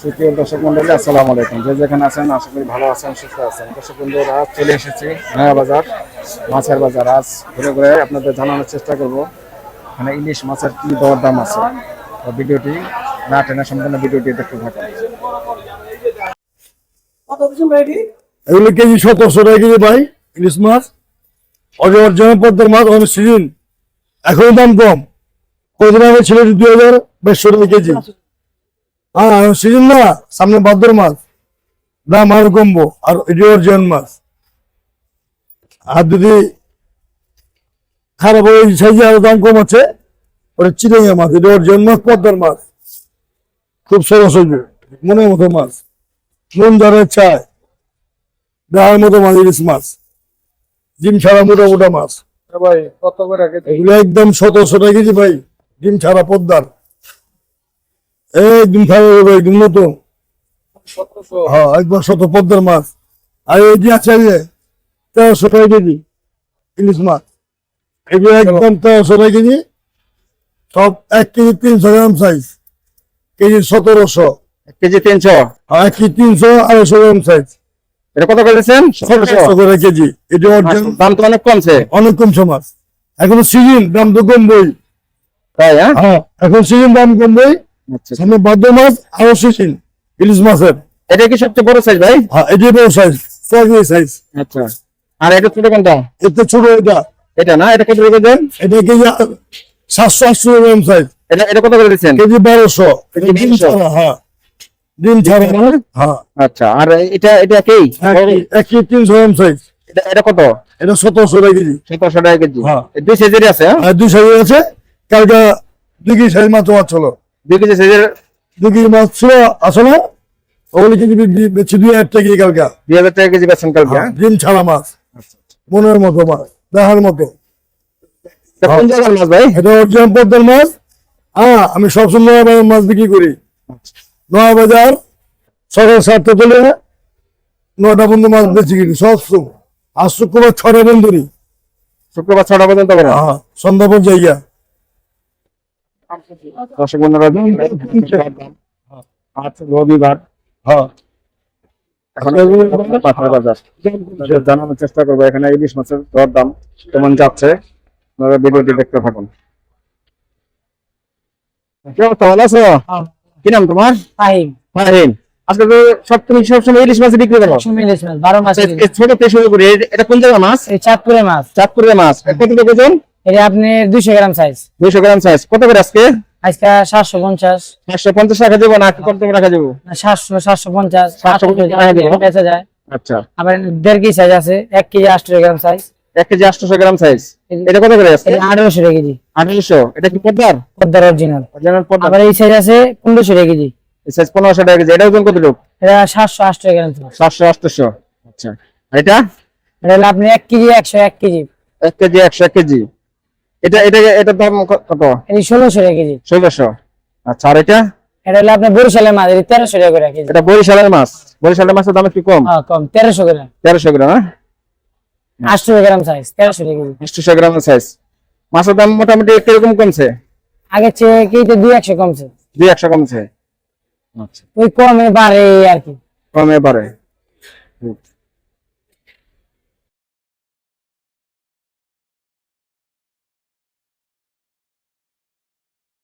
সুপ্রিয় দর্শক মন্ডলী আসসালামু আলাইকুম। যে যেখানে আছেন আশা করি ভালো আছেন সুস্থ আছেন। দর্শক বন্ধুরা আজ চলে এসেছি নয়া বাজার মাছের বাজার। আজ ঘুরে ঘুরে আপনাদের জানানোর চেষ্টা করব এখানে ইলিশ মাছের কি দর দাম আছে ভিডিওটি না টেনে সম্পূর্ণ ভিডিওটি দেখতে থাকুন। এগুলো কেজি সতেরোশো টাকা কেজি ভাই ইলিশ মাছ। অরিজিনাল পদ্মার মাছ অনেক সিজন। এখন দাম কম। কদিন আগে ছিল দুই হাজার বাইশশো টাকা কেজি। হ্যাঁ সিজন না সামনে ভাদ্র মাছ দাম আরও কমবো আর এটি অরিজিনাল মাছ আর যদি খারাপ ওই সাইজে আরও দাম কম আছে ওটা চিড়িয়া মাছ এটা অরিজিনাল মাছ পদ্মার মাছ খুব সরস হইবে মনের মতো মাছ মন যারা চায় দেওয়ার মতো মাছ ইলিশ মাছ ডিম ছাড়া মোটা মোটা মাছ ভাই কত করে এগুলো একদম সতেরোশো টাকা কেজি ভাই ডিম ছাড়া পদ্মার। এই ডিম ছাড়া ভাই একদম নতুন। হ্যাঁ একবার শত পদ্মার মাছ। আর এই যে আছে যে তেরোশো টাকা কেজি ইলিশ মাছ। এগুলো একদম তেরোশো টাকা কেজি সব এক কেজি তিনশো গ্রাম সাইজ কেজি সতেরোশো। কেজি তিনশো? আর এক কেজি তিনশো আড়াইশো গ্রাম সাইজ এটা কত করেছেন সতেরোশো করে কেজি। এটা দাম তো অনেক কমছে। অনেক কমছে মাছ। এখন সিজন দাম তো কমবই। তাই হ্যাঁ? হ্যাঁ এখন সিজন দাম কমবই। সামনে ভাদ্র মাছ আরও ইলিশ মাছের। এটা কি সবচেয়ে বড় সাইজ ভাই? হ্যাঁ এটি বড় সাইজ চাকরি সাইজ আচ্ছা। আর এটা ছোট কোনটা? এতে ছোট এটা। এটা না? এটা কত দেন? এটা কেজি সাতশো আটশো সাইজ এটা এটা কত করে দিচ্ছেন? কেজি বারোশো। কেজি ডিম 1200 ছাড়া? হ্যাঁ ডিম ছাড়া। হ্যাঁ। আচ্ছা আর এটা এটা কি? এক কেজি তিনশো সাইজ এটা এটা কত? এটা সতেরোশো টাকা কেজি। সতেরোশো টাকা কেজি। হ্যাঁ। দুই সাইজের আছে? হ্যাঁ দুই সাইজ আছে। কালকে দুই কেজি সাইজ মাছ ছিল দুই কেজি সাইজের দুই কেজি মাছ ছিল আসলে ওগুলি কেজি বি- বেচছি দুই হাজার টাকা কালকে। দুই হাজার টাকা কেজি বেছেন কালকে হ্যাঁ? ডিম ছাড়া মাছ মনের মতো মাছ দেখার মতো। কোন জায়গার মাছ ভাই? এটা অরিজিনাল পদ্মার মাছ। হ্যাঁ আমি সবসময় নয়া বাজার মাছ বিক্রি করি। নয়া বাজার সকাল সাতটা চলে নয়টা বন্ধু মাছ বেশি কিনি সব আর শুক্রবার ছটা বন্ধুরি শুক্রবার ছটা পর্যন্ত হ্যাঁ সন্ধ্যাপন জায়গা দর্শক বন্ধুরা আজ রবিবার। হ্যাঁ। বাজার জানানোর চেষ্টা করব। এখানে ইলিশ মাছের দর দাম কেমন যাচ্ছে? আপনারা ভিডিওটি দেখতে থাকুন। কি ভালো আছো? কি নাম তোমার? ফাহিম। ফাহিম। আজকে তো সব তুমি সবসময় ইলিশ মাছ বিক্রি করো? মাছ বারো মাস ছোট থেকে শুরু করি এটা কোন জায়গা মাছ? এই চাঁদপুরের মাছ। চাঁদপুরের মাছ। কত ওজন? এটা আপনি দুইশো গ্রাম সাইজ দুইশো গ্রাম সাইজ কত করে আজকে? আজকে সাতশো পঞ্চাশ। একশো পঞ্চাশ টাকা দেবো না? কত টাকা সাতশো সাতশো পঞ্চাশ। 750 টাকা দেবো। বেচা যায়। আচ্ছা। আবার দেড় কেজি সাইজ আছে এক কেজি আটশো গ্রাম সাইজ এক কেজি আটশোশো গ্রাম সাইজ এটা কত করে আজকে? এটা আঠারোশো টাকা কেজি। আঠারোশো। এটা কি পদ্মার? পদ্মার অরিজিনাল অরিজিনাল পদ্মার। আবার এই সাইজ আছে পনেরোশো টাকা কেজি। সাইজ পনেরোশো টাকা কেজি। এটা ওজন কত লোক? এটা সাতশো আটশো গ্রাম size। সাতশো আটশোশো আচ্ছা। আর এটা? এটা আপনি এক কেজি একশো এক কেজি। এক কেজি একশো এক কেজি। এটা এটা এটার দাম কত? এই ষোলোশো টাকা কেজি। ষোলোশো। আচ্ছা আর এটা? এটা হলো আপনার বরিশালের মাছ এটা তেরোশো টাকা করে কেজি। এটা বরিশালের মাছ। বরিশালের মাছের দাম একটু কম। হ্যাঁ কম। তেরোশো গ্রাম তেরোশো গ্রাম হ্যাঁ? আটশো গ্রাম সাইজ তেরোশো টাকা কেজি। আটশোশো গ্রাম সাইজ মাছের দাম মোটামুটি কীরকম কমছে? আগের চেয়ে কেজিতে দুই একশো কমছে। দুই একশো কমছে। আচ্ছা। ওই কমে বাড়ে আর কি। কমে পারে